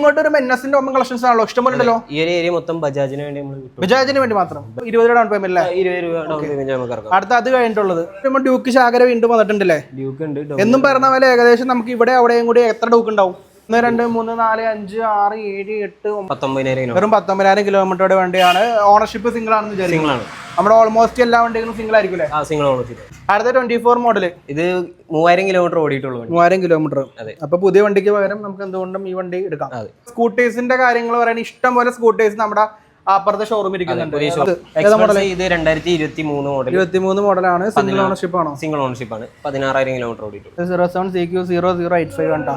ഇങ്ങോട്ട് ഒരു മെന്നസിന്റെ ഒമ്പൻ കളക്ഷൻസ് ആണല്ലോ? ഇഷ്ടംപോലെ ഉണ്ടല്ലോ ഈ ഒരു ഏരിയ മൊത്തം ബജാജിന് വേണ്ടി നമ്മൾ കിട്ടും. ബജാജിന് വേണ്ടി മാത്രം. ഇരുപത് ഡൗൺ പേയ്മെന്റ് അല്ലേ ഇരുപത് രൂപ ഡൗൺ പേയ്മെന്റ് നമുക്ക് ഇറക്കാം. അടുത്ത അത് കഴിഞ്ഞിട്ടുള്ളത്. നമ്മൾ ഡ്യൂക്ക് ശാഖര വീണ്ടും വന്നിട്ടുണ്ടല്ലേ? ഡ്യൂക്ക് ഉണ്ട് എന്നും പറഞ്ഞ പോലെ ഏകദേശം നമുക്ക് ഇവിടെ അവിടെയും കൂടി എത്ര ഡ്യൂക്ക് ഉണ്ടാവും? ഒന്ന് രണ്ട് മൂന്ന് നാല് അഞ്ച് ആറ് ഏഴ് എട്ട് പത്തൊമ്പതിനായിരം വെറും പത്തൊമ്പതിനായിരം കിലോമീറ്ററുടെ വണ്ടിയാണ്. ഓണർഷിപ്പ് സിംഗിൾ ആണെന്ന് സിംഗിൾ ആണ് നമ്മുടെ ഓൾമോസ്റ്റ് എല്ലാ വണ്ടികളും സിംഗിൾ ആയിരിക്കും ആ സിംഗിൾ ഓണർഷിപ്പ് അടുത്ത ട്വന്റി ഫോർ മോഡൽ ഇത് മൂവായിരം കിലോമീറ്റർ ഓടിയിട്ടുള്ളൂ മൂവായിരം കിലോമീറ്റർ അതെ. അപ്പൊ പുതിയ വണ്ടിക്ക് പകരം നമുക്ക് എന്തുകൊണ്ടും ഈ വണ്ടി എടുക്കാം. സ്കൂട്ടേഴ്സിന്റെ കാര്യങ്ങൾ പറയാൻ ഇഷ്ടം പോലെ സ്കൂട്ടേഴ്സ് നമ്മുടെ അപ്പുറത്തെ ഷോറൂം ഇരിക്കുന്നുണ്ട്. ഇത് രണ്ടായിരത്തി ഇരുപത്തി മൂന്ന് മോഡൽ ഇരുപത്തി മൂന്ന് മോഡലാണ് സിംഗിൾ ഓണർഷിപ്പ് ആണോ? സിംഗിൾ ഓണർഷിപ്പ് ആണ്. പതിനാറായിരം കിലോമീറ്റർ ഓടിയിട്ടുണ്ട് zero seven C Q zero zero eight five കണ്ടാ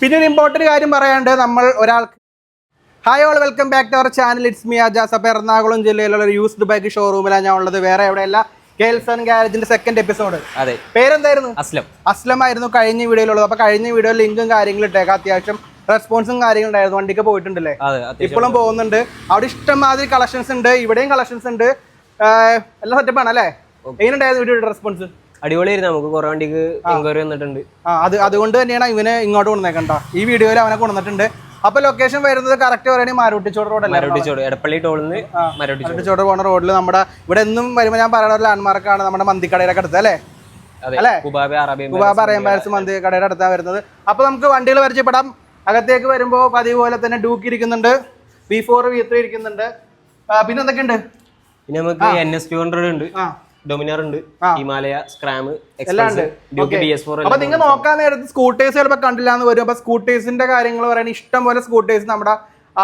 പിന്നെ ഒരു ഇമ്പോർട്ടന്റ് കാര്യം പറയാണ്ട് നമ്മൾ ഒരാൾക്ക് hi all welcome back to our channel it's me Ajas അപ്പോൾ എറണാകുളം ജില്ലയിലുള്ള ഒരു യൂസ്ഡ് ബൈക്ക് ഷോറൂമിലാണ് ഞാൻ ഉള്ളത്. വേറെ എവിടെയല്ല കേൾസൺ ഗാരേജിന്റെ സെക്കൻഡ് എപ്പിസോഡ് അതെ. പേരെന്തായിരുന്നു? അസ്ലം. അസ്ലം ആയിരുന്നു കഴിഞ്ഞ വീഡിയോയിലുള്ളത് അപ്പോൾ കഴിഞ്ഞ വീഡിയോയിൽ ലിങ്കും കാര്യങ്ങളും ഇട്ടേക്കാം. അത്യാവശ്യം റെസ്പോൺസും കാര്യങ്ങളുണ്ടായിരുന്നു വണ്ടിക്ക് പോയിട്ടുണ്ടല്ലേ? ഇപ്പോഴും പോകുന്നുണ്ട്. അവിടെ ഇഷ്ടംമാതിരി കളക്ഷൻസ് ഉണ്ട്. ഇവിടെയും കളക്ഷൻസ് ഉണ്ട്. എല്ലാം സെറ്റപ്പാണ് അല്ലേ? എങ്ങനെയുണ്ടായിരുന്നു വീഡിയോയുടെ റെസ്പോൺസ് അടിപൊളിയായിരുന്നു. നമുക്ക് കുറെ വണ്ടിക്ക് എൻക്വയറി വന്നിട്ടുണ്ട്. ആ അത് അതുകൊണ്ട് തന്നെയാണ് ഇവനെ ഇങ്ങോട്ട് കൊണ്ടുവന്നേക്കണ്ട. ഈ വീഡിയോയിൽ അവനെ കൊണ്ടുവന്നിട്ടുണ്ട്. അപ്പൊ ലൊക്കേഷൻ വരുന്നത് കറക്റ്റ് പറയുകയാണെങ്കിൽ മാരുട്ടിച്ചോട് റോഡല്ലേ മരോട്ടിച്ചോട് എടപ്പള്ളി ടോളിന്ന് നിന്ന് മാരുട്ടിച്ചോട്. പോകുന്ന റോഡിൽ നമ്മുടെ ഇവിടെ എന്നും വരുമ്പോൾ ഞാൻ പറയുന്ന ഒരു ലാൻഡ്മാർക്കാണ് നമ്മുടെ മന്തിക്കടയുടെ അടുത്ത് അല്ലേ? അല്ലെ? കുബാബ് അറബി കുബാബ് അറിയാൻ മന്തി കടയുടെ അടുത്താണ് വരുന്നത്. അപ്പൊ നമുക്ക് വണ്ടികൾ പരിചയപ്പെടാം. അകത്തേക്ക് വരുമ്പോൾ പതിവ് പോലെ തന്നെ ഡൂക്ക് ഇരിക്കുന്നുണ്ട് വി ഫോർ വി ത്രീ ഇരിക്കുന്നുണ്ട്. പിന്നെ എന്തൊക്കെയുണ്ട്? പിന്നെ നമുക്ക് എൻ എസ് ടു ഹൺഡ്രഡ് ഉണ്ട് ഡൊമിനർ ഉണ്ട് ഹിമാലയ സ്ക്രാം എല്ലാം ഉണ്ട്. ഡ്യൂക്ക് അപ്പൊ നിങ്ങൾ നോക്കാൻ നേരത്ത് സ്കൂട്ടേഴ്സ് ചിലപ്പോൾ കണ്ടില്ല എന്ന് വരും. അപ്പൊ സ്കൂട്ടേഴ്സിന്റെ കാര്യങ്ങൾ പറയാൻ ഇഷ്ടം പോലെ സ്കൂട്ടേഴ്സ് നമ്മുടെ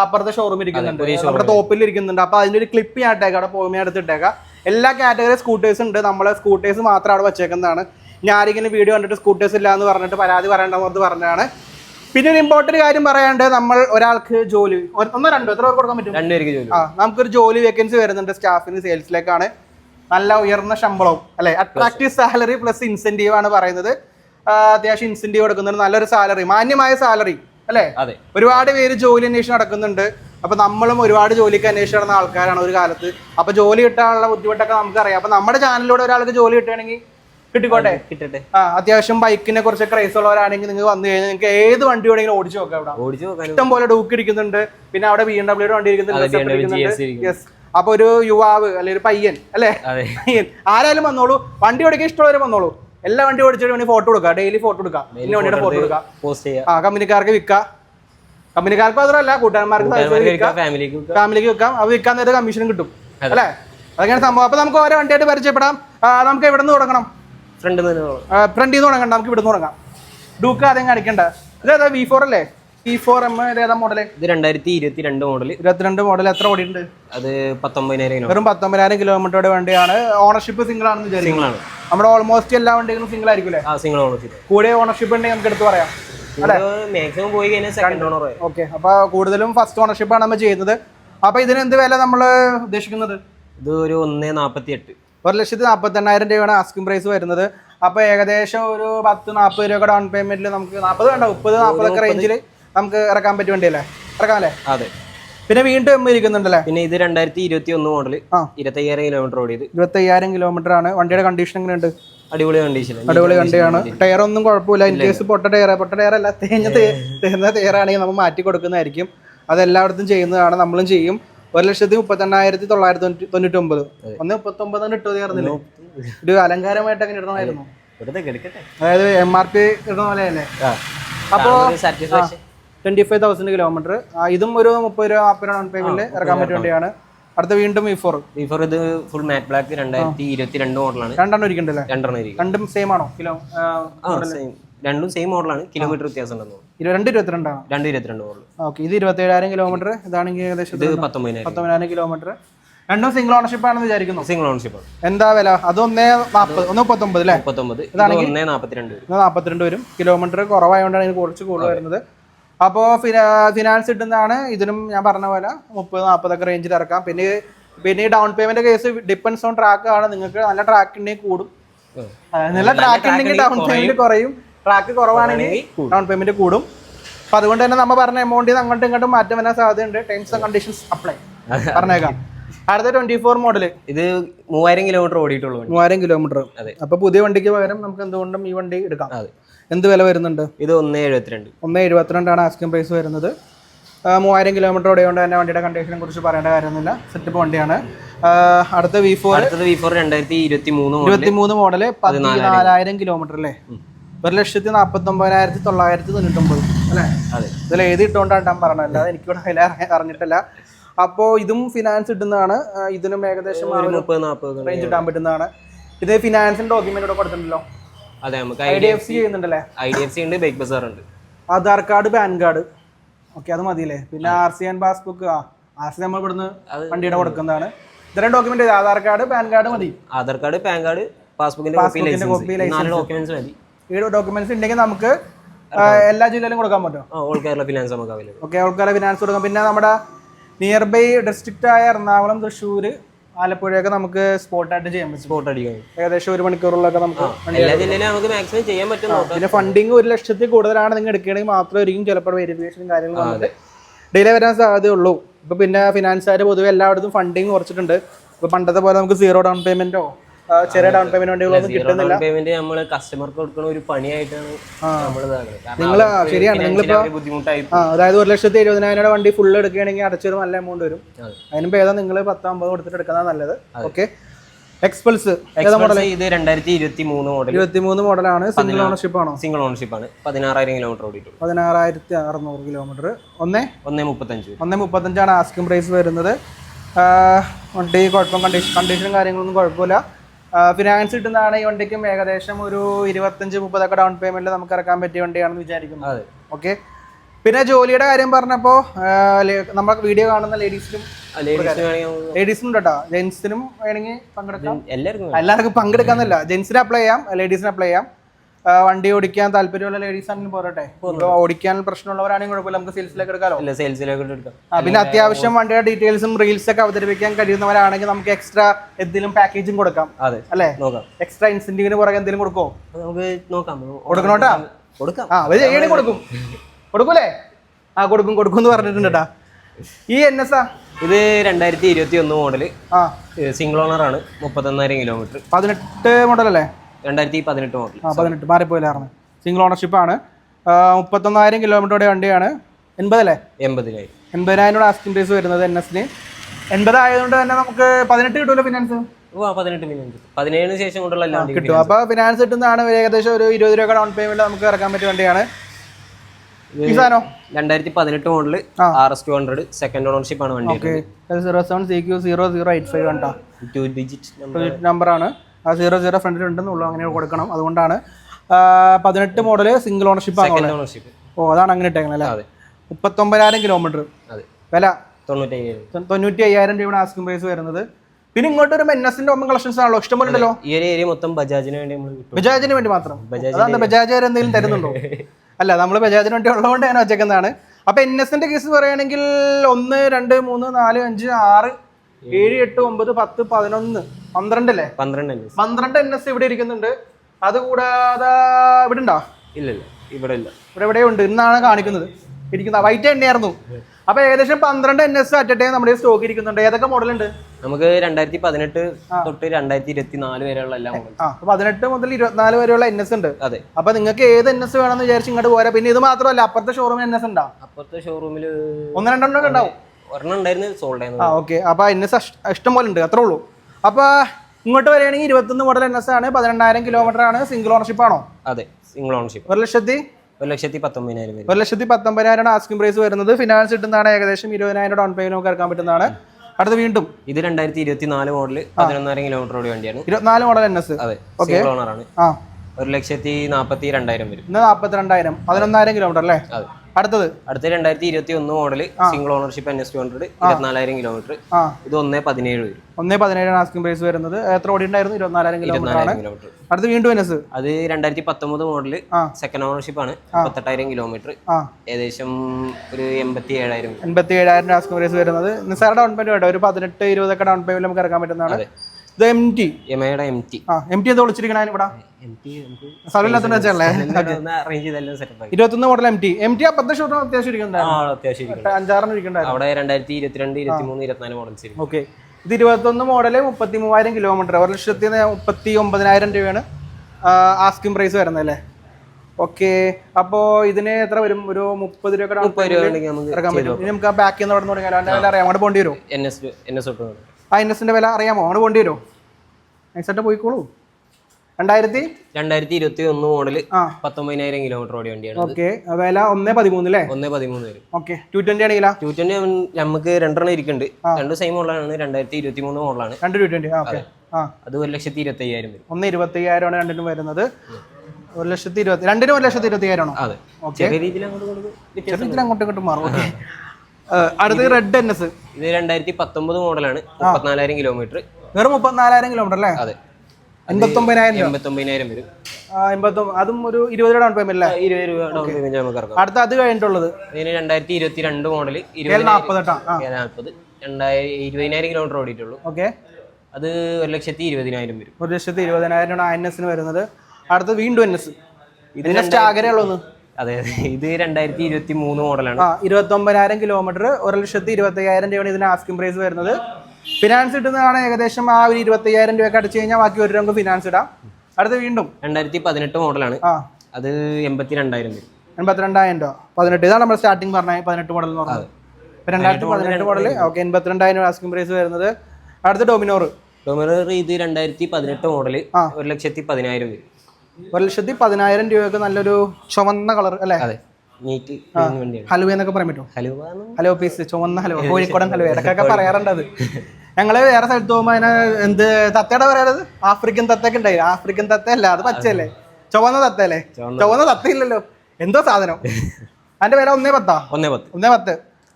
അപ്പുറത്തെ ഷോറൂം ഇരിക്കുന്നുണ്ട്. നമ്മുടെ ടോപ്പിൽ ഇരിക്കുന്നുണ്ട്. അപ്പൊ അതിന്റെ ഒരു ക്ലിപ്പ് ഞാൻ ഇട്ടേക്കാം. അവിടെ പോകുമ്പോൾ എടുത്തിട്ടേക്കാം. എല്ലാ കാറ്റഗറി സ്കൂട്ടേഴ്സ് ഉണ്ട്. നമ്മളെ സ്കൂട്ടേഴ്സ് മാത്രം അവിടെ വെച്ചേക്കുന്നതാണ്. ഞാനിങ്ങനെ വീഡിയോ കണ്ടിട്ട് സ്കൂട്ടേഴ്സ് ഇല്ല എന്ന് പറഞ്ഞിട്ട് പരാതി പറയേണ്ടെന്ന് പറഞ്ഞതാണ്. പിന്നെ ഒരു ഇമ്പോർട്ടന്റ് കാര്യം പറയാണ്ട് നമ്മൾ ഒരാൾക്ക് ജോലി ഒന്നോ രണ്ടോ എത്ര പേർക്ക് കൊടുക്കാൻ പറ്റും? രണ്ടുപേർക്ക് ജോലി. ആ നമുക്കൊരു ജോലി വേക്കൻസി വരുന്നുണ്ട് സ്റ്റാഫിന് സെയിൽസിലേക്കാണ് നല്ല ഉയർന്ന ശമ്പളവും അല്ലെ? അട്രാക്റ്റീവ് സാലറി പ്ലസ് ഇൻസെന്റീവ് ആണ് പറയുന്നത്. അത്യാവശ്യം ഇൻസെന്റീവ് കൊടുക്കുന്നുണ്ട് നല്ലൊരു സാലറി മാന്യമായ സാലറി അല്ലെ? അതെ. ഒരുപാട് പേര് ജോലി അന്വേഷണം നടക്കുന്നുണ്ട്. അപ്പൊ നമ്മളും ഒരുപാട് ജോലിക്ക് അന്വേഷിച്ച് നടന്ന ആൾക്കാരാണ് ഒരു കാലത്ത്. അപ്പൊ ജോലി കിട്ടാനുള്ള ബുദ്ധിമുട്ടൊക്കെ നമുക്കറിയാം. അപ്പൊ നമ്മുടെ ചാനലിലൂടെ ഒരാൾക്ക് ജോലി കിട്ടുകയാണെങ്കിൽ കിട്ടിക്കോട്ടെ? കിട്ടട്ടെ. ആ അത്യാവശ്യം ബൈക്കിനെ കുറച്ച് ക്രൈസ് ഉള്ളവരാണെങ്കിൽ നിങ്ങൾ വന്നു കഴിഞ്ഞാൽ നിങ്ങൾക്ക് ഏത് വണ്ടി വേണമെങ്കിലും ഓടിച്ചു നോക്കാം അവിടെ ഓടിച്ചു ഇഷ്ടം പോലെ ഡൂക്ക് ഇരിക്കുന്നുണ്ട്. പിന്നെ അവിടെ ബി എം ഡബ്ല്യൂടെ വണ്ടി ഇരിക്കുന്നുണ്ട്. യെസ് അപ്പൊ ഒരു യുവാവ് അല്ലെ ഒരു പയ്യൻ അല്ലെ? പയ്യൻ. ആരായാലും വന്നോളൂ. വണ്ടി ഓടിക്കാൻ ഇഷ്ടമുള്ളവർ വന്നോളൂ. എല്ലാ വണ്ടി ഓടിച്ചിട്ട് വേണമെങ്കിൽ ഫോട്ടോ എടുക്കുക ഡെയിലി ഫോട്ടോ എടുക്കാം. ഇന്ന വണ്ടിയുടെ ഫോട്ടോ എടുക്കാം. പോസ്റ്റ് ചെയ്യാം. ആ കമ്പനിക്കാർക്ക് വിൽക്കാം. കമ്പനിക്കാർക്ക് മാത്രമല്ല കൂട്ടുകാരന്മാർക്ക് ഫാമിലിക്ക് ഫാമിലിക്ക് വിൽക്കാം അത് വിൽക്കാൻ നേരത്തെ കമ്മീഷനും കിട്ടും. അല്ലേ? അതൊക്കെയാണ് സംഭവം. അപ്പൊ നമുക്ക് ഓരോ വണ്ടിയായിട്ട് പരിചയപ്പെടാം. നമുക്ക് എവിടെ നിന്ന് തുടങ്ങണം? ഫ്രണ്ട് ഫ്രണ്ടിൽ നിന്ന് തുടങ്ങണ്ട നമുക്ക് ഇവിടെ തുടങ്ങാം. ഡൂക്ക് ആദ്യം കാണിക്കണ്ട. ഇതേതാ വി ഫോർ അല്ലേ? വി ഫോർ എം ഏതാ മോഡൽ ഇത് രണ്ടായിരത്തി ഇരുപത്തി രണ്ട് മോഡൽ ഇരുപത്തിരണ്ട് മോഡൽ എത്ര ഓടിയിട്ടുണ്ട്? അത് പത്തൊമ്പതിനായിരം കിലോ വെറും പത്തൊമ്പതിനായിരം കിലോമീറ്ററുടെ വണ്ടിയാണ്. ഓണർഷിപ്പ് സിംഗിൾ ആണെന്ന് സിംഗിൾ ആണ്. നമ്മുടെ ഓൾമോസ്റ്റ് എല്ലാ വണ്ടികളും സിംഗിൾ ആയിരിക്കും അല്ലേ സിംഗിൾ ഓണർഷിപ്പ് കൂടെ ഓണർഷിപ്പ് ഉണ്ടെങ്കിൽ നമുക്ക് എടുത്ത് പറയാം. മാക്സിമം പോയി കഴിഞ്ഞാൽ സെക്കൻഡ് ഓണർ ഓക്കെ അപ്പൊ കൂടുതലും ഫസ്റ്റ് ഓണർഷിപ്പ് ആണ് നമ്മൾ ചെയ്യുന്നത്. അപ്പൊ ഇതിന് എന്ത് വില നമ്മൾ ഉദ്ദേശിക്കുന്നത്? ഇത് ഒരു ഒന്ന് നാപ്പത്തി എട്ട് ഒരു ലക്ഷത്തി നാൽപ്പത്തി എണ്ണായിരം രൂപയാണ് ആസ്കിംഗ് പ്രൈസ് വരുന്നത്. അപ്പോൾ ഏകദേശം ഒരു പത്ത് നാൽപ്പത് രൂപ ഡൗൺ പേയ്മെന്റിൽ നമുക്ക് നാൽപ്പത് വേണ്ട മുപ്പത് നാൽപ്പതൊക്കെ റേഞ്ചിൽ നമുക്ക് ഇറക്കാൻ പറ്റും വണ്ടിയല്ലേ? ഇറക്കാം അല്ലേ അതെ. പിന്നെ വീണ്ടും എം ഇരിക്കുന്നുണ്ടല്ലേ? പിന്നെ ഇത് രണ്ടായിരത്തി ഇരുപത്തി ഒന്ന് മോഡൽ. ഇരുപത്തയ്യായിരം കിലോമീറ്റർ ഓടിയത്. ഇരുപത്തി അയ്യായിരം കിലോമീറ്റർ ആണ്. വണ്ടിയുടെ കണ്ടീഷൻ എങ്ങനെയുണ്ട്? അടിപൊളി കണ്ടീഷൻ അടിപൊളി വണ്ടിയാണ്. ടയർ ഒന്നും കുഴപ്പമില്ല. ഇൻ കേസ് പൊട്ട ടയർ പൊട്ട ടയർ അല്ല തേഞ്ഞ തേ- തേഞ്ഞ ടയർ ആണെങ്കിൽ നമ്മൾ മാറ്റി കൊടുക്കുന്നതായിരിക്കും. അത് എല്ലായിടത്തും ചെയ്യുന്നതാണ് നമ്മളും ചെയ്യും. ഒരു ലക്ഷത്തി മുപ്പത്തെണ്ണായിരത്തി തൊള്ളായിരത്തി തൊണ്ണൂറ്റി ഒമ്പത്. ഒന്ന് മുപ്പത്തി ഒമ്പത് ഇട്ടു തീർന്നില്ലേ ഒരു അലങ്കാരമായിട്ട് അങ്ങനെ ഇടണമായിരുന്നു അതായത് എം ആർ പി ഇടുന്ന പോലെ തന്നെ അപ്പോ ട്വന്റി ഫൈവ് തൗസൻഡ് കിലോമീറ്റർ ഇതും ഒരു മുപ്പത് രൂപ നാൽപ്പത് രൂപ ഡൗൺ പേയ്മെന്റ് ഇറക്കാൻ പറ്റിയ വണ്ടിയാണ് അടുത്ത വീണ്ടും ഈ ഫോർ ബിഫോർ ഇത് ഫുൾ മാറ്റ് ബ്ലാക്ക് രണ്ടായിരത്തി ഇരുപത്തി രണ്ട് മോഡലാണ് രണ്ടെണ്ണം ഇരിക്കണ്ടല്ലേ രണ്ടെണ്ണം ഇരിക്കും രണ്ടും സെയിം ആണോ? കിലോ സെയിം രണ്ടും സെയിം മോഡലാണ് കിലോമീറ്റർ വ്യത്യാസം ഉണ്ടെന്ന് തോന്നുന്നു. രണ്ട് ഇരുപത്തിരണ്ടാണോ? രണ്ട് ഇരുപത്തിരണ്ട് മോഡൽ ഓക്കെ ഇത് ഇരുപത്തേഴായിരം കിലോമീറ്റർ ഇതാണെങ്കിൽ ഏകദേശം ഇത് പത്തൊമ്പതിനായിരം. പത്തൊമ്പതിനായിരം കിലോമീറ്റർ രണ്ടും സിംഗിൾ ഓണർഷിപ്പ് ആണെന്ന് വിചാരിക്കുന്നു? സിംഗിൾ ഓണർഷിപ്പ് എന്താ വില? അത് ഒന്നേ നാൽപ്പത് ഒന്ന് മുപ്പത്തൊമ്പത് അല്ലേ? മുപ്പത്തൊമ്പത്. ഒന്നേ നാപ്പത്തിരണ്ട് വരും. നാൽപ്പത്തിരണ്ട് വരും. കിലോമീറ്റർ കുറവായതുകൊണ്ടാണ് ഇതിന് കുറച്ച് കൂടുതൽ വരുന്നത്. അപ്പോൾ ഫിനാൻസ് കിട്ടുന്നതാണ് ഇതിനും ഞാൻ പറഞ്ഞ പോലെ മുപ്പത് നാൽപ്പതൊക്കെ റേഞ്ചിൽ ഇറക്കാം. പിന്നെ പിന്നെ ഈ down payment case depends on track ആണ്. നിങ്ങൾക്ക് നല്ല ട്രാക്ക് ഉണ്ടെങ്കിൽ കൂടും. നല്ല ട്രാക്ക് ഉണ്ടെങ്കിൽ ഡൗൺ പേയ്മെന്റ് കുറയും. ട്രാക്ക് കുറവാണെങ്കിൽ ഡൗൺ പേയ്മെന്റ് കൂടും. അപ്പൊ അതുകൊണ്ട് തന്നെ നമ്മൾ പറഞ്ഞ എമൗണ്ടിൽ നിന്ന് അങ്ങോട്ടും ഇങ്ങോട്ടും മാറ്റം വരാൻ സാധ്യതയുണ്ട്. ടേംസ് ആൻഡ് കണ്ടീഷൻസ് അപ്ലൈ പറഞ്ഞേക്കാം. അടുത്ത ട്വന്റി ഫോർ മോഡൽ ഇത് മൂവായിരം കിലോമീറ്റർ ഓടിയിട്ടുള്ളൂ മൂവായിരം കിലോമീറ്റർ അതെ. അപ്പൊ പുതിയ വണ്ടിക്ക് പകരം നമുക്ക് എന്തുകൊണ്ടും ഈ വണ്ടി എടുക്കാം. എന്ത് വില വരുന്നുണ്ട്? ഇത് ഒന്ന് എഴുപത്തിരണ്ട്. ഒന്ന് എഴുപത്തിരണ്ടാണ് ആസ്കിംഗ് പ്രൈസ് വരുന്നത്. മൂവായിരം കിലോമീറ്റർ ഓടിയതുകൊണ്ട് തന്നെ വണ്ടിയുടെ കണ്ടീഷനെ കുറിച്ച് പറയേണ്ട കാര്യമൊന്നുമില്ല. സെറ്റപ്പ് വണ്ടിയാണ്. അടുത്ത വി ഫോർ അടുത്തത് വി ഫോർ രണ്ടായിരത്തി ഇരുപത്തി മൂന്ന് ഇരുപത്തി മൂന്ന് മോഡൽ പതിനാലായിരം കിലോമീറ്റർ അല്ലേ? ഒരു ലക്ഷത്തി നാൽപ്പത്തി ഒമ്പതിനായിരത്തി തൊള്ളായിരത്തി തൊണ്ണൂറ്റൊമ്പത് അല്ലേ? അതെ. ഇതിൽ ഏത് ഇട്ടുകൊണ്ടാണ് ഞാൻ പറഞ്ഞത്. അല്ലാതെ എനിക്കിവിടെ വില അറിഞ്ഞിട്ടില്ല. അപ്പോൾ ഇതും ഫിനാൻസ് ഇടുന്നതാണ്. ഇതിനും ഏകദേശം റേഞ്ച് ഇട്ടാൻ പറ്റുന്നതാണ്. ഇത് ഫിനാൻസിന്റെ ഡോക്യുമെന്റ് ഇവിടെ കൊടുത്തിട്ടുണ്ടല്ലോ. അതെ നമുക്ക് ഐ ഡി എഫ് സി ചെയ്യുന്നുണ്ടല്ലേ? ഐ ഡി എഫ് സി ഉണ്ട് ബൈക്ക് ബസാർ ഉണ്ട്. Aadhaar card PAN card okay അത് മതിയല്ലേ? പിന്നെ ആർ സി ആൻഡ് പാസ്ബുക്ക് ആ ആർ സി നമ്മൾ ഇവിടുന്ന് വണ്ടിയുടെ കൊടുക്കുന്നതാണ്. ഇത്രയും document Aadhaar card PAN card മതി. ആധാർ കാർഡ് പാൻ കാർഡ് പാസ്ബുക്കിന്റെ കോപ്പി ലൈസൻസ് ഡോക്യുമെന്റ്സ് മതി. ഈ ഡോക്യുമെന്റ്സ് ഉണ്ടെങ്കിൽ നമുക്ക് എല്ലാ ജില്ലയിലും കൊടുക്കാൻ പറ്റും? ഓൾ കേരള ഫിനാൻസ് നമുക്ക് അവൈലബിൾ ഓക്കെ കേരള ഫിനാൻസ് കൊടുക്കാം. പിന്നെ നമ്മുടെ നിയർ ബൈ ഡിസ്ട്രിക്റ്റ് ആയ എറണാകുളം തൃശ്ശൂർ ആലപ്പുഴയൊക്കെ നമുക്ക് സ്പോട്ടായിട്ട് ചെയ്യാൻ പറ്റും. സ്പോട്ട് അടിക്കാം ഏകദേശം ഒരു മണിക്കൂറുള്ളൊക്കെ നമുക്ക് എല്ലാ ജില്ലയിലും നമുക്ക് മാക്സിമം ചെയ്യാൻ പറ്റും പിന്നെ ഫണ്ടിങ് ഒരു ലക്ഷത്തിൽ കൂടുതലാണ് നിങ്ങൾ എടുക്കുകയാണെങ്കിൽ മാത്രമായിരിക്കും ചിലപ്പോൾ വെരിഫിക്കേഷനും കാര്യങ്ങളും വന്നിട്ട്. ഡിലേ വരാൻ സാധ്യതയുള്ളൂ. ഇപ്പൊ പിന്നെ ഫിനാൻസുകാർ പൊതുവെ എല്ലായിടത്തും ഫണ്ടിങ് കുറച്ചിട്ടുണ്ട്. ഇപ്പൊ പണ്ടത്തെ പോലെ നമുക്ക് സീറോ ഡൗൺ പേയ്മെന്റോ ചെറിയ ഡൗൺ പേയ്മെന്റ് ഒന്നും കിട്ടുന്നില്ല. പേയ്മെന്റ് നമ്മൾ കസ്റ്റമർക്ക് കൊടുക്കുന്ന ഒരു പണിയായിട്ടാണ് ആ, ശരിയാണ്. നിങ്ങളിപ്പോ- അതായത് ഒരു ലക്ഷത്തി എഴുപതിനായിരം രൂപ വണ്ടി ഫുള്ള് എടുക്കുകയാണെങ്കിൽ അടച്ചൊരു നല്ല എമൗണ്ട് വരും. അതെ. അതിന് ഭേദം നിങ്ങൾ പത്ത് അമ്പത് കൊടുത്തിട്ട് എടുക്കുന്നതാണ് നല്ലത്. ഓക്കെ എക്സ്പൾസ് മോഡൽ ഇത് രണ്ടായിരത്തി ഇരുപത്തി മൂന്ന് മോഡൽ ഇരുപത്തിമൂന്ന് മോഡലാണ് സിംഗിൾ ഓണർഷിപ്പ് ആണോ? സിംഗിൾ ഓണർഷിപ്പ് ആണ്. പതിനാറായിരം കിലോമീറ്റർ ഓടിയിട്ടുള്ളൂ. പതിനാറായിരത്തി അറുന്നൂറ് കിലോമീറ്റർ ഒന്നേ? ഒന്നേ മുപ്പത്തഞ്ച്. ഒന്നേ മുപ്പത്തഞ്ചാണ് ആസ്കിംഗ് പ്രൈസ് വരുന്നത്. വണ്ടി കുഴപ്പം കണ്ടീഷൻ കണ്ടീഷനും കാര്യങ്ങളൊന്നും കുഴപ്പമില്ല. ഫിനാൻസ് കിട്ടുന്നതാണ് ഈ വണ്ടിക്കും ഏകദേശം ഒരു ഇരുപത്തഞ്ച് മുപ്പതൊക്കെ ഡൗൺ പേയ്മെന്റിൽ നമുക്ക് ഇറക്കാൻ പറ്റിയ വണ്ടിയാണെന്ന് വിചാരിക്കുന്നു. അതെ. ഓക്കെ പിന്നെ ജോലിയുടെ കാര്യം പറഞ്ഞപ്പോൾ നമ്മൾ വീഡിയോ കാണുന്ന ലേഡീസിനും ലേഡീസിന് കേട്ടോ ജെൻസിനും വേണമെങ്കിൽ പങ്കെടുക്കാം. എല്ലാവർക്കും. എല്ലാവർക്കും പങ്കെടുക്കാന്നല്ല. ജെൻസിന് അപ്ലൈ ചെയ്യാം. ലേഡീസിന് അപ്ലൈ ചെയ്യാം. വണ്ടി ഓടിക്കാൻ താല്പര്യമുള്ള ലേഡീസ് ആണെങ്കിലും പോരട്ടെ. ഓടിക്കാൻ പ്രശ്നമുള്ളവരാണെങ്കിൽ കുഴപ്പമില്ല. നമുക്ക് സെയിൽസിലേക്ക് എടുക്കാലോ? അല്ല സെയിൽസിലേക്ക് എടുക്കാം. പിന്നെ അത്യാവശ്യം വണ്ടിയുടെ ഡീറ്റെയിൽസും റീൽസ് ഒക്കെ അവതരിപ്പിക്കാൻ കഴിയുന്നവരാണെങ്കിൽ നമുക്ക് എക്സ്ട്രാ എന്തെങ്കിലും പാക്കേജും കൊടുക്കാം. അതെ അല്ലേ? എക്സ്ട്രാ ഇൻസെന്റീവിന് പുറകെ എന്തെങ്കിലും കൊടുക്കോ? നമുക്ക് നോക്കാം. കൊടുക്കണോട്ടാ? കൊടുക്കാം. ആ ചെയ്യണേ കൊടുക്കും. കൊടുക്കൂലേ? ആ കൊടുക്കും കൊടുക്കും എന്ന് പറഞ്ഞിട്ടുണ്ട് കേട്ടാ ഈ എൻ എസ് ആ? ഇത് രണ്ടായിരത്തി ഇരുപത്തി ഒന്ന് മോഡൽ സിംഗിൾ ഓണർ ആണ്. മുപ്പത്തൊന്നായിരം കിലോമീറ്റർ പതിനെട്ട് മോഡൽ അല്ലേ? രണ്ടായിരത്തി പതിനെട്ട് മോഡൽ ആ പതിനെട്ട്. മാറിപ്പോയില്ലായിരുന്നു സിംഗിൾ ഓണർഷിപ്പ് ആണ്. മുപ്പത്തൊന്നായിരം കിലോമീറ്ററുടെ വണ്ടിയാണ്. എൺപതല്ലേ? എൺപതിലായി. എൺപതിനായിരം ആസ്കിംഗ് പ്രൈസ് വരുന്നത് എൻ എസിന് എൺപത് ആയതുകൊണ്ട് തന്നെ നമുക്ക് പതിനെട്ട് കിട്ടുമല്ലോ ഫിനാൻസ് പതിനെട്ട് പതിനേഴിന് ശേഷം കൊണ്ടുള്ള എല്ലാം കിട്ടും. അപ്പോൾ ഫിനാൻസ് കിട്ടുന്നതാണ് ഏകദേശം ഒരു ഇരുപത് രൂപ ഡൗൺ പേയ്മെന്റ് നമുക്ക് ഇറക്കാൻ പറ്റിയ വണ്ടിയാണ്. രണ്ടായിരത്തി പതിനെട്ട് മോഡൽ ആ. R S two hundred second ownership ആണ് വണ്ടി okay. Zero seven C Q zero zero eight five ആണ് ടു ഡിജിറ്റ് നമ്പറാണ് ആ സീറോ സീറോ ഫ്രണ്ടിൽ ഉണ്ടെന്നുള്ളൂ അങ്ങനെ കൊടുക്കണം. അതുകൊണ്ടാണ് പതിനെട്ട് മോഡൽ സിംഗിൾ ഓണർഷിപ്പ് ആണ് ഓ അതാണ് അങ്ങനെ ഇട്ടേക്കണം അല്ലേ? മുപ്പത്തൊമ്പതിനായിരം കിലോമീറ്റർ വില? തൊണ്ണൂറ്റി അയ്യായിരം രൂപയാണ് ആസ്കിംഗ് പ്രൈസ് വരുന്നത്. പിന്നെ ഇങ്ങോട്ട് ഒരു എൻ എസിന്റെ കളക്ഷൻസ് ആണല്ലോ? ഇഷ്ടംപോലെ ഉണ്ടല്ലോ? ഈ ഒരു ഏരിയ മൊത്തം ബജാജിന് വേണ്ടി ബജാജിന് വേണ്ടി മാത്രം. അതാണ് ബജാജ് വരെ എന്തെങ്കിലും തരുന്നുണ്ടോ? അല്ല നമ്മൾ ബജാജിന് വേണ്ടി ഉള്ളതുകൊണ്ട് ഞാൻ വെച്ചേക്കുന്നതാണ്. അപ്പൊ എൻ എസിന്റെ കേസ് പറയുകയാണെങ്കിൽ ഒന്ന് രണ്ട് മൂന്ന് നാല് അഞ്ച് ആറ് ഏഴ് എട്ട് ഒമ്പത് പത്ത് പതിനൊന്ന് പന്ത്രണ്ട് അല്ലേ പന്ത്രണ്ട് പന്ത്രണ്ട് എൻ എസ് ഇവിടെ ഇരിക്കുന്നുണ്ട്. അതുകൂടാതെ ഇവിടെ ഉണ്ടോ ഇല്ല ഇല്ല ഇവിടെ ഇല്ല. ഇവിടെ ഇവിടെ ഉണ്ട്. ഇന്നാണ് കാണിക്കുന്നത്. ഇരിക്കുന്ന വൈറ്റ് എണ്ണയായിരുന്നു. അപ്പൊ ഏകദേശം പന്ത്രണ്ട് എൻ എസ് അറ്റ് ടൈം നമ്മുടെ സ്റ്റോക്ക് ഇരിക്കുന്നുണ്ട്. ഏതൊക്കെ മോഡൽ ഉണ്ട്? നമുക്ക് രണ്ടായിരത്തി പതിനെട്ട് തൊട്ട് രണ്ടായിരത്തി ഇരുപത്തി നാല് വരെയുള്ള എല്ലാ മോഡൽ പതിനെട്ട് മുതൽ ഇരുപത്തിനാല് വരെയുള്ള എൻ എസ് ഉണ്ട്. അതെ. അപ്പൊ നിങ്ങൾക്ക് ഏത് എൻ എസ് വേണമെന്ന് വിചാരിച്ച് ഇങ്ങോട്ട് പോരാ. പിന്നെ ഇത് മാത്രമല്ല അപ്പുറത്തെ ഷോറൂമിൽ എൻ എസ് ഉണ്ടോ? അപ്പുറത്തെ ഷോറൂമിൽ ഒന്ന് രണ്ടെണ്ണം ഉണ്ടാവും. ഒരെണ്ണം ഉണ്ടായിരുന്നു സോൾഡ് ആ ഓക്കെ അപ്പൊ എൻ എസ് ഇഷ്ടം പോലെ ഉണ്ട് അത്രേ ഉള്ളൂ. അപ്പൊ ഇങ്ങോട്ട് വരികയാണെങ്കിൽ ഇരുപത്തൊന്ന് മോഡൽ എൻ എസ് ആണ് പതിനെണ്ണായിരം കിലോമീറ്റർ ആണ് സിംഗിൾ ഓണർഷിപ്പ് ആണോ? അതെ സിംഗിൾ ഓണർഷിപ്പ് ഒരു ലക്ഷത്തി? ഒരു ലക്ഷത്തി പത്തൊമ്പതിനായിരം വരും. ഒരു ലക്ഷത്തി പത്തൊമ്പതിനായിരം ആസ്കിംഗ് പ്രൈസ് വരുന്നത്. ഫിനാൻസ് കിട്ടുന്നതാണ് ഏകദേശം ഇരുപതിനായിരം ഡൗൺ പേയ്മെന്റ് നമുക്ക് ഇറക്കാൻ പറ്റുന്നതാണ്. അടുത്ത വീണ്ടും. ഇത് രണ്ടായിരത്തി ഇരുപത്തി നാല് മോഡൽ പതിനൊന്നായിരം കിലോമീറ്റർ ഓടി വണ്ടിയാണ് ഇരുപത്തിനാല് മോഡൽ എൻ എസ് അതെ സിംഗിൾ ഓണർ ആണ്. ആ. ഒരു ലക്ഷത്തി നാൽപ്പത്തി രണ്ടായിരം വരും. ഇന്ന് നാൽപ്പത്തിരണ്ടായിരം പതിനൊന്നായിരം കിലോമീറ്റർ അല്ലേ? അതെ. അടുത്തത്? അടുത്ത രണ്ടായിരത്തി ഇരുപത്തി ഒന്ന് model single ownership N S two hundred ഇരുപത്തിനാലായിരം കിലോമീറ്റർ ഇത് ഒന്നേ പതിനേഴ് വരും. ഒന്നേ പതിനേഴാണ് ആസ്കിംഗ് പ്രൈസ് വരുന്നത്. എത്ര ഓടി ഉണ്ടായിരുന്നു ഇരുപത്തിനാലായിരം കിലോമീറ്റർ അടുത്ത് വീണ്ടും എൻ എസ് അത് രണ്ടായിരത്തി പത്തൊമ്പത് മോഡൽ സെക്കൻഡ് ഓണർഷിപ്പ് ആണ്. മുപ്പത്തെട്ടായിരം കിലോമീറ്റർ ഏകദേശം ഒരു എൺപത്തി ഏഴായിരം എൺപത്തി ഏഴായിരം ആസ്കിംഗ് പ്രൈസ് വരുന്നത് നിസ്സാര ഡൗൺ പേയ്മെന്റ് വേണ്ട. ഒരു പതിനെട്ട് ഇരുപതൊക്കെ ഡൗൺ പേയ്മെന്റ് നമുക്ക് ഇറക്കാൻ പറ്റുന്നതാണ്. ഇത് എം ടി എം ഐയുടെ എം ടി ആ എം ടി എന്താ വിളിച്ചിരിക്കണ ഇവിടെ? എം ടി നമുക്ക് സ്ഥലമില്ലാത്തത് വെച്ചല്ലേ ഇരുപത്തൊന്ന് model M T M T അപ്പത്തെ അത്യാവശ്യം ഇരിക്കുന്നുണ്ടായിരുന്നു ആ അത്യാവശ്യം ഇരിക്കും. അഞ്ചാറെണ്ണം ഇരിക്കണ്ടായിരുന്നു. അവിടെ രണ്ടായിരത്തി ഇരുപത്തിരണ്ട് ഇരുപത്തി മൂന്ന് ഇരുപത്തിനാല് മോഡൽസ് ഓക്കെ ഇത് ഇരുപത്തൊന്ന് മോഡൽ മുപ്പത്തി മൂവായിരം കിലോമീറ്റർ ഒരു ലക്ഷത്തി മുപ്പത്തി ഒമ്പതിനായിരം രൂപയാണ് ആസ്കിംഗ് പ്രൈസ് വരുന്നത് അല്ലേ ഓക്കെ അപ്പോ ഇതിന് എത്ര വരും? ഒരു മുപ്പത് രൂപ ഇറക്കാൻ പറ്റും. നമുക്ക് ബാക്കിൽ നിന്ന് തുടങ്ങിയാലോ അറിയാം. അങ്ങോട്ട് പോകേണ്ടി വരുമോ ആ ഇൻവെസ്റ്റിന്റെ വില അറിയാമോ? ആണ് പോണ്ടി വരുമോ നൈസായിട്ട് പോയിക്കോളൂ. രണ്ടായിരത്തി? രണ്ടായിരത്തി ഇരുപത്തി ഒന്ന് മോഡൽ ആ. പത്തൊമ്പതിനായിരം കിലോമീറ്റർ ഓടിയ വണ്ടിയാണ്. ഓക്കെ. വില ഒന്നേ പതിമൂന്ന് അല്ലേ? ഒന്നേ പതിമൂന്ന് വരും. ഓക്കെ. ടു ട്വന്റി ആണെങ്കിലാ? ടു ട്വന്റി നമുക്ക് രണ്ടെണ്ണം ഇരിക്കുന്നുണ്ട്. രണ്ട് സെയിം മോഡലാണ് രണ്ടായിരത്തി ഇരുപത്തി മൂന്ന് മോഡലാണ് രണ്ട് ടു ട്വന്റി ഓക്കെ. ആ. അത് ഒരു ലക്ഷത്തി ഇരുപത്തി അയ്യായിരം വരും. ഒന്ന് ഇരുപത്തി അയ്യായിരമാണ് രണ്ടിനും വരുന്നത് ഒരു ലക്ഷത്തി ഇരുപത്തി രണ്ടിനും ഒരു ലക്ഷത്തി ഇരുപത്തി അയ്യായിരമാണോ അതെ ചെറിയ രീതിയിൽ അങ്ങോട്ടും ഇങ്ങോട്ടും മാറും. ഓക്കെ. അടുത്ത് റെഡ് എൻ എസ് ഇത് രണ്ടായിരത്തി പത്തൊമ്പത് മോഡലാണ് മുപ്പത്തിനാലായിരം കിലോമീറ്റർ വെറും മുപ്പത്തിനാലായിരം കിലോമീറ്റർ അല്ലേ? അതെ. എൺപത്തൊമ്പതിനായിരം എൺപത്തൊമ്പതിനായിരം വരും. എൺപത്തൊമ്പത് അതും ഒരു ഇരുപത് ഡൗൺ പേയ്മെന്റ് അല്ലേ? ഇരുപത് രൂപ ഡൗൺ പേയ്മെന്റ് നമുക്ക് ഇറക്കാം. അടുത്ത അത് കഴിഞ്ഞിട്ടുള്ളത്? ഇതിന് രണ്ടായിരത്തി ഇരുപത്തി രണ്ട് മോഡൽ നാൽപ്പത് കേട്ടോ ആ. നാൽപ്പത് രണ്ടായിരം ഇരുപതിനായിരം കിലോമീറ്റർ ഓടിയിട്ടുള്ളൂ. ഓക്കെ അത് ഒരു ലക്ഷത്തി ഇരുപതിനായിരം വരും. ഒരു ലക്ഷത്തി ഇരുപതിനായിരം ആണ് എൻ എസിന് വരുന്നത്. അടുത്ത വീണ്ടും എൻ എസ് ഇതിന്റെ സ്റ്റാഗരേ ഉള്ളൂ അതെ ഇത് രണ്ടായിരത്തി ഇരുപത്തി മൂന്ന് മോഡലാണ്. ആ ഇരുപത്തൊമ്പതിനായിരം കിലോമീറ്റർ ഒരു ലക്ഷത്തി ഇരുപത്തി അയ്യായിരം രൂപയാണ് ഇതിന് ആസ്കിംഗ് പ്രൈസ് വരുന്നത്. ഫിനാൻസ് ഇട്ടുന്നതാണ് ഏകദേശം ആ ഒരു ഇരുപത്തി അയ്യായിരം രൂപയൊക്കെ അടിച്ചു കഴിഞ്ഞാൽ ബാക്കി ഒരു രൂപ ഫിനാൻസ് ഇടാം. അടുത്ത് വീണ്ടും. രണ്ടായിരത്തി പതിനെട്ട് മോഡലാണ്. ആ. അത് എൺപത്തി രണ്ടായിരം വരും. എൺപത്തിരണ്ടായിരം രൂപ. പതിനെട്ട് ഇതാണ് നമ്മൾ സ്റ്റാർട്ടിംഗ് പറഞ്ഞ പതിനെട്ട് മോഡൽ എന്ന് പറഞ്ഞത്. രണ്ടായിരത്തി പതിനെട്ട് മോഡൽ ഓക്കെ എൺപത്തിരണ്ടായിരം ആസ്കിംഗ് പ്രൈസ് വരുന്നത്. അടുത്ത് ഡൊമിനോർ ഡൊമിനോർ ഇത് രണ്ടായിരത്തി പതിനെട്ട് മോഡൽ ആ. ഒരു ലക്ഷത്തി പതിനായിരം വരും. ഒരു ലക്ഷത്തി പതിനായിരം രൂപയൊക്കെ നല്ലൊരു ചുവന്ന കളർ അല്ലേ? അതെ. ഹലുവ എന്നൊക്കെ പറയാൻ പറ്റും ഹലുവ ഹലോ പീസ് ചുവന്ന ഹലുവ. കോഴിക്കോടൻ ഹലുവ. ഇതൊക്കെ പറയാറുണ്ട് അത്. ഞങ്ങൾ വേറെ സ്ഥലത്ത് പോകുമ്പോ അതിനെ എന്ത് തത്തയുടെ പറയാറത് ആഫ്രിക്കൻ തത്തൊക്കെ ഉണ്ടായി. ആഫ്രിക്കൻ തത്ത അല്ല അത് പച്ചയല്ലേ? ചുവന്ന തത്തയല്ലേ? ചുവന്ന തത്ത ഇല്ലല്ലോ എന്തോ സാധനം. അതിന്റെ വില ഒന്നേ പത്താ? ഒന്നേ പത്ത്. ഒന്നേ പത്ത്.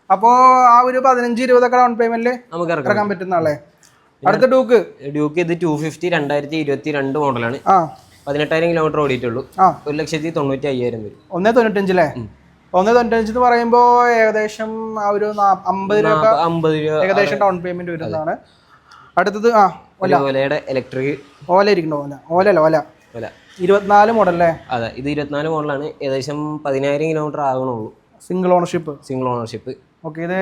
അപ്പോ ആ ഒരു പതിനഞ്ച് ഇരുപതൊക്കെ ഡൗൺ പേയ്മെന്റിൽ നമുക്ക് ഇറക്കാം. ഇറക്കാൻ പറ്റുന്ന ആളെ. അടുത്ത ഡ്യൂക്ക് ഡ്യൂക്ക് ഇത് ടു ഫിഫ്റ്റി രണ്ടായിരത്തി ഇരുപത്തി രണ്ട് മോഡലാണ് ആ. പതിനെട്ടായിരം കിലോമീറ്റർ ഓടിയിട്ടുള്ളൂ. ഒരു ലക്ഷത്തി തൊണ്ണൂറ്റി അയ്യായിരം വരും. ഒന്നേ തൊണ്ണൂറ്റഞ്ചല്ലേ ഒന്നേ തൊണ്ണൂറ്റഞ്ച് എന്ന് പറയുമ്പോ ഏകദേശം ആ ഒരു അമ്പത് രൂപ അമ്പത് രൂപ ഏകദേശം ഡൗൺ പേയ്മെന്റ് വരുന്നതാണ്. അടുത്തത് ആ ഓല. ഓലയുടെ ഇലക്ട്രിക് ഓല ഇരിക്കണോ? ഓല. ഓല ഓല. ഓല. ഇരുപത്തിനാല് മോഡലല്ലേ അതെ ഇത് ഇരുപത്തിനാല് മോഡലാണ് ഏകദേശം പതിനായിരം kilometre ആകണുള്ളൂ. Single ownership single ownership okay ഇത്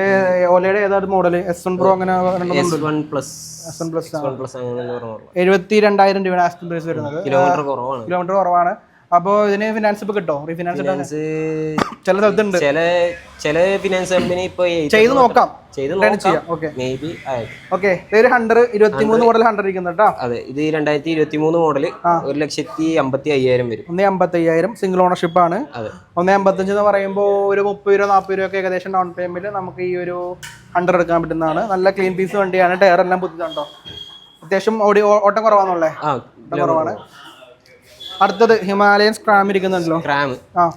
ഓലയുടെ ഏതാണ് മോഡൽ എസ് വൺ പ്രോ അങ്ങനെ എഴുപത്തി രണ്ടായിരം രൂപയാണ് ആസ്കിൻ പ്രൈസ് വരുന്നത്. കിലോമീറ്റർ കുറവാണ്. കുറവാണ് ഇതിന് ഫിനാൻസ് ഇപ്പൊ കിട്ടോ? റീഫിനാൻസ് ഫിനാൻസ് ചില സ്ഥലത്തുണ്ട്. ചില ചില ഫിനാൻസ് കമ്പനി ഇപ്പൊ ചെയ്ത് നോക്കാം. ചെയ്ത് നോക്കാം. മേ ബി ഓക്കെ ഒരു ഹൺഡ്രഡ് ഇരുപത്തി മൂന്ന് മോഡൽ ഹൺഡ്രഡ് ഇരിക്കുന്നത് കേട്ടോ. അതെ. ഇത് രണ്ടായിരത്തി ഇരുപത്തി മൂന്ന് മോഡൽ ഒരു ലക്ഷത്തി അമ്പത്തി അയ്യായിരം വരും. ഒന്നേ അമ്പത്തി അയ്യായിരം സിംഗിൾ ഓണർഷിപ്പ് ആണ് ഒന്നേ അമ്പത്തഞ്ച് എന്ന് പറയുമ്പോൾ ഒരു മുപ്പത് രൂപ നാൽപ്പത് രൂപ ഒക്കെ ഏകദേശം ഡൗൺ പേയ്മെന്റ് നമുക്ക് ഈ ഒരു ഹൺഡ്രഡ് എടുക്കാൻ പറ്റുന്നതാണ്. നല്ല ക്ലീൻ പീസ് വണ്ടിയാണ്. ടയർ എല്ലാം പുതിയതുണ്ടോ അത്യാവശ്യം ഓടി ഓട്ടം കുറവാണല്ലേ കുറവാണ്. അടുത്തത് ഹിമാലയൻ സ്ക്രാം ഇരിക്കുന്നുണ്ടല്ലോ. സ്ക്രാം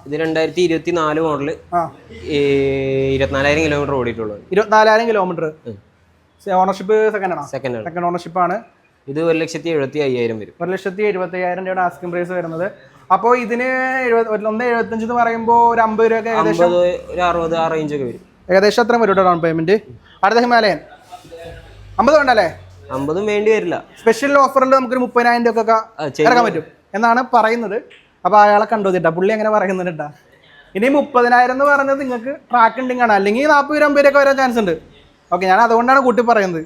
ഇത് രണ്ടായിരത്തി ഇരുപത്തി നാല് മോഡൽ ഇരുപത്തിനാലായിരം കിലോമീറ്റർ ഓടിയിട്ടുള്ളത്. ഇരുപത്തിനാലായിരം കിലോമീറ്റർ ഓണർഷിപ്പ് സെക്കൻഡ് ആണോ? സെക്കൻഡ് സെക്കൻഡ് ഓണർഷിപ്പ് ആണ്. ഇത് ഒരു ലക്ഷത്തി എഴുപത്തി അയ്യായിരം വരും. ഒരു ലക്ഷത്തി എഴുപത്തി അയ്യായിരം രൂപയുടെ ആസ്കിംഗ് പ്രൈസ് വരുന്നത്. അപ്പോൾ ഇതിന് ഒന്ന് എഴുപത്തഞ്ച് എന്ന് പറയുമ്പോൾ ഒരു അമ്പത് രൂപ ഏകദേശം ഒരു അറുപത് ആ റേഞ്ച് ഒക്കെ വരും. ഏകദേശം അത്ര വരും ഡൗൺ പേയ്മെന്റ് അടുത്ത ഹിമാലയൻ. അമ്പത് വേണ്ടല്ലേ? അമ്പതും വേണ്ടി വരില്ല. സ്പെഷ്യൽ ഓഫറിൽ നമുക്കൊരു മുപ്പതിനായിരം രൂപ ഒക്കെ ഇറക്കാൻ പറ്റും. എന്നാണ് പറയുന്നത്. അപ്പോൾ അയാളെ കണ്ടുവന്നിട്ടാ പുള്ളി അങ്ങനെ പറയുന്നുണ്ട് കേട്ടാ. ഇനി മുപ്പതിനായിരം എന്ന് പറഞ്ഞത് നിങ്ങൾക്ക് ട്രാക്ക് ഉണ്ടെങ്കിൽ ആണ് അല്ലെങ്കിൽ നാൽപ്പത് പേരൊക്കെ വരാൻ ചാൻസ് ഉണ്ട്. ഓക്കെ ഞാൻ അതുകൊണ്ടാണ് കൂട്ടി പറയുന്നത്.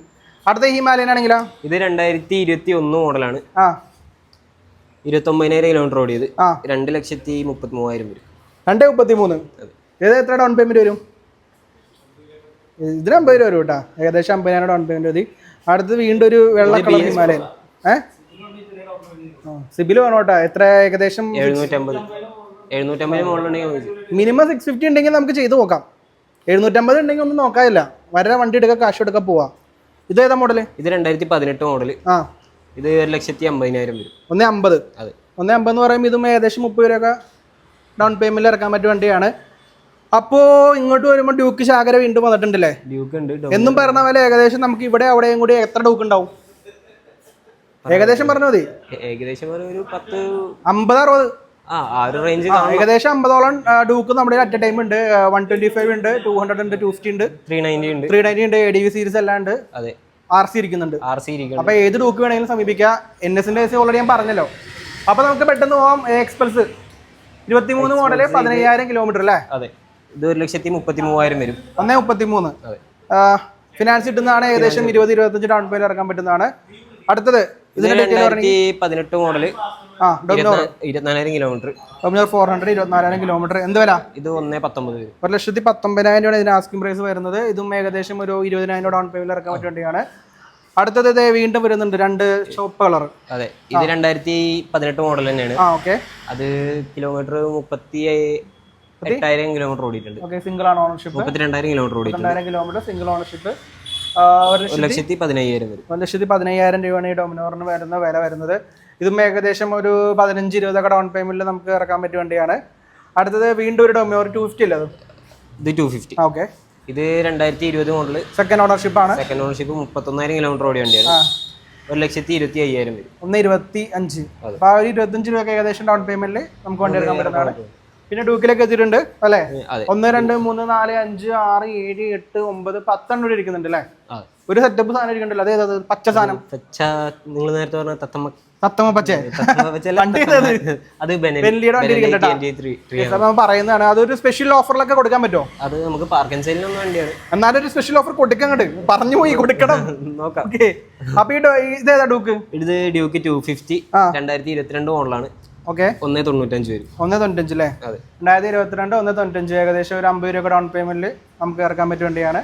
അടുത്ത ഹിമാലയൻ ആണെങ്കിലോ? ഇത് രണ്ടായിരത്തി ഇരുപത്തി ഒന്ന് മോഡലാണ് ആ. ഇരുപത്തൊമ്പതിനായിരം കിലോമീറ്റർ ഓടിയത്. ആ. രണ്ട് ലക്ഷത്തി മുപ്പത്തി മൂവായിരം വരും. രണ്ട് മുപ്പത്തി മൂന്ന് ഇത് എത്ര ഡൗൺ പേയ്മെന്റ് വരും? ഇതിന് അമ്പത് രൂപ വരും കേട്ടോ. ഏകദേശം അമ്പതിനായിരം ഡൗൺ പേയ്മെന്റ് മതി അടുത്ത് വീണ്ടും ഒരു വെള്ള കളർ ഹിമാലയൻ. ഏ? സിബിൽ വേണം കേട്ടോ എത്ര ഏകദേശം എഴുന്നൂറ്റമ്പത്. എഴുന്നൂറ്റമ്പത്. മിനിമം സിക്സ് ഫിഫ്റ്റി ഉണ്ടെങ്കിൽ നമുക്ക് ചെയ്ത് നോക്കാം. എഴുന്നൂറ്റമ്പത് ഉണ്ടെങ്കിൽ ഒന്നും നോക്കാനില്ല. വരെ വണ്ടി എടുക്കുക കാശ് എടുക്കുക പോവാ. ഇത് ഏതാ മോഡൽ ഇത് രണ്ടായിരത്തി പതിനെട്ട് മോഡൽ ആ. ഇത് ഒരു ലക്ഷത്തി അമ്പതിനായിരം വരും. ഒന്നേ അമ്പത്. അതെ. ഒന്നേ അമ്പത് എന്ന് പറയുമ്പോൾ ഇതും ഏകദേശം മുപ്പത് രൂപ ഡൗൺ പേയ്മെന്റിൽ ഇറക്കാൻ പറ്റിയ വണ്ടിയാണ്. അപ്പോ ഇങ്ങോട്ട് വരുമ്പോൾ ഡ്യൂക്ക് ശാഖര വീണ്ടും വന്നിട്ടുണ്ടല്ലേ? ഡ്യൂക്ക് ഉണ്ട്. എന്നും പറഞ്ഞ പോലെ ഏകദേശം നമുക്ക് ഇവിടെ അവിടെയും കൂടി എത്ര ഡ്യൂക്ക് ഉണ്ടാവും? ഏകദേശം പറഞ്ഞു. മതി. ഏകദേശം ഒരു പത്ത് അമ്പത് അറുപത്. റേഞ്ച് ഏകദേശം അമ്പതോളം ഡൂക്ക് നമ്മുടെ അറ്റ് ടൈം ഉണ്ട്. വൺ ട്വന്റി ഫൈവ് ഉണ്ട് ടൂ ഹൺഡ്രഡ് ഉണ്ട് ടൂ ഫിഫ്റ്റി ഉണ്ട്. ത്രീ നയന്റി ഉണ്ട്. ത്രീ നയന്റി ഉണ്ട് എ ഡി വി സീരീസ് അല്ലാണ്ട് ഉണ്ട്. അതെ. ആർ സി ഇരിക്കുന്നുണ്ട്. ആർ സി ഇരിക്കുന്നു അപ്പൊ ഏത് ഡൂക്ക് വേണമെങ്കിലും സമീപിക്കാം. എൻ എസിന്റെ കേസ് ഓൾറെഡി ഞാൻ പറഞ്ഞല്ലോ. അപ്പൊ നമുക്ക് പെട്ടെന്ന് പോവാം. എക്സ്പൾസ് ഇരുപത്തിമൂന്ന് മോഡൽ പതിനയ്യായിരം കിലോമീറ്റർ അല്ലേ? അതെ. ഇത് ഒരു ലക്ഷത്തി മുപ്പത്തി മൂവായിരം വരും. ഒന്നേ മുപ്പത്തി മൂന്ന് ഫിനാൻസ് കിട്ടുന്നതാണ് ഏകദേശം ഇരുപത് ഇരുപത്തഞ്ച് ഡൗൺ പേയ്മെന്റ് ഇറക്കാൻ പറ്റുന്നതാണ്. അടുത്തത് രണ്ടായിരത്തി പതിനെട്ട് മോഡൽ ആ ഡൊമിനോർ ഇരുപത്തിനാലായിരം കിലോമീറ്റർ ഡൊമിനോർ ഫോർ ഹൺഡ്രഡ് ഇരുപത്തിനാലായിരം കിലോമീറ്റർ എന്ത് വില? ഇത് ഒന്നേ പത്തൊമ്പത് ഒരു ലക്ഷത്തി പത്തൊമ്പതിനായിരം രൂപയാണ് ഇതിന് ആസ്കിംഗ് പ്രൈസ് വരുന്നത്. ഇതും ഏകദേശം ഒരു ഇരുപതിനായിരം രൂപ ഡൗൺ പേയ്മെന്റ് ഇറക്കാൻ പറ്റിയ വണ്ടിയാണ് അടുത്തത് ഇത് വീണ്ടും വരുന്നുണ്ട് രണ്ട് ഷോപ്പ് കളർ അതെ ഇത് രണ്ടായിരത്തി പതിനെട്ട് മോഡൽ തന്നെയാണ്. ആ ഓക്കെ അത് കിലോമീറ്റർ മുപ്പത്തി? എട്ടായിരം കിലോമീറ്റർ ഓടിയിട്ടുണ്ട്. ഓക്കെ സിംഗിൾ ആണ് ഓണർഷിപ്പ് മുപ്പത്തിരണ്ടായിരം കിലോമീറ്റർ ഓടിയിട്ടുണ്ട്. കിലോമീറ്റർ സിംഗിൾ ഓണർഷിപ്പ് ഒരു ലക്ഷത്തി പതിനയ്യായിരം വരും. ഒരു ലക്ഷത്തി പതിനയ്യായിരം രൂപയാണ് ഈ ഡൊമിനോറിന് വരുന്ന വില വരുന്നത്. ഇതും ഏകദേശം ഒരു പതിനഞ്ച് ഇരുപതൊക്കെ ഡൗൺ പേയ്മെന്റിൽ നമുക്ക് ഇറക്കാൻ പറ്റിയ വണ്ടിയാണ്. അടുത്തത് വീണ്ടും ഒരു ഡൊമിനോർ ടു ഫിഫ്റ്റി അല്ലേ ഇത് ടു ഫിഫ്റ്റി ഓക്കെ ഇത് രണ്ടായിരത്തി ഇരുപത് മോഡൽ സെക്കൻഡ് ഓണർഷിപ്പ് ആണ്. സെക്കൻഡ് ഓണർഷിപ്പ് മുപ്പത്തൊന്നായിരം കിലോമീറ്റർ ഓടിയ വണ്ടിയാണ്. ഒരു ലക്ഷത്തി ഇരുപത്തി അയ്യായിരം വരും. ഒന്ന് ഇരുപത്തി അഞ്ച് അപ്പൊ ആ ഒരു ഇരുപത്തഞ്ച് രൂപ ഏകദേശം ഡൗൺ പേയ്മെന്റിൽ നമുക്ക് വണ്ടി എടുക്കാൻ പറ്റുന്നതാണ്. പിന്നെ ഡൂക്കിലേക്ക് എത്തിയിട്ടുണ്ട് അല്ലേ? ഒന്ന് രണ്ട് മൂന്ന് നാല് അഞ്ച് ആറ് ഏഴ് എട്ട് ഒമ്പത് പത്തെണ്ണം ഇരിക്കുന്നുണ്ട് അല്ലേ? ഒരു സെറ്റപ്പ് സാധനം ഇരിക്കണ്ടല്ലോ അതേ അത്? പച്ച സാധനം. പച്ച നിങ്ങൾ നേരത്തെ പറഞ്ഞ തത്തമ്മ തത്തമ്മ പച്ച. അത് ബെനലി- ബെൻലിയുടെ വണ്ടി ബെനലി 23 3 ആണ്. പറയുന്നതാണ് അതൊരു സ്പെഷ്യൽ ഓഫറിലൊക്കെ കൊടുക്കാൻ പറ്റുമോ? അത് നമുക്ക് പാർക്കൻ സെയിലിനൊന്നും വണ്ടിയാണ്. എന്നാലും ഒരു സ്പെഷ്യൽ ഓഫർ കൊടുക്കാൻ കണ്ട് പറഞ്ഞു പോയി കൊടുക്കണം. നോക്കാം. അപ്പൊ ഇതേതാ ഡ്യൂക്ക് ഇത് ഡ്യൂക്ക് ടു ഫിഫ്റ്റി. രണ്ടായിരത്തി ഇരുപത്തിരണ്ട് മോഡലാണ് ഓക്കെ ഒന്നേ തൊണ്ണൂറ്റഞ്ച് വരും. ഒന്ന് തൊണ്ണൂറ്റഞ്ച് അല്ലേ അതെ. രണ്ടായിരത്തി ഇരുപത്തിരണ്ട് ഒന്ന് തൊണ്ണൂറ്റഞ്ച് ഏകദേശം ഒരു അമ്പത് രൂപ ഡൗൺ പേയ്മെന്റിൽ നമുക്ക് ഇറക്കാൻ പറ്റിയ വണ്ടിയാണ്.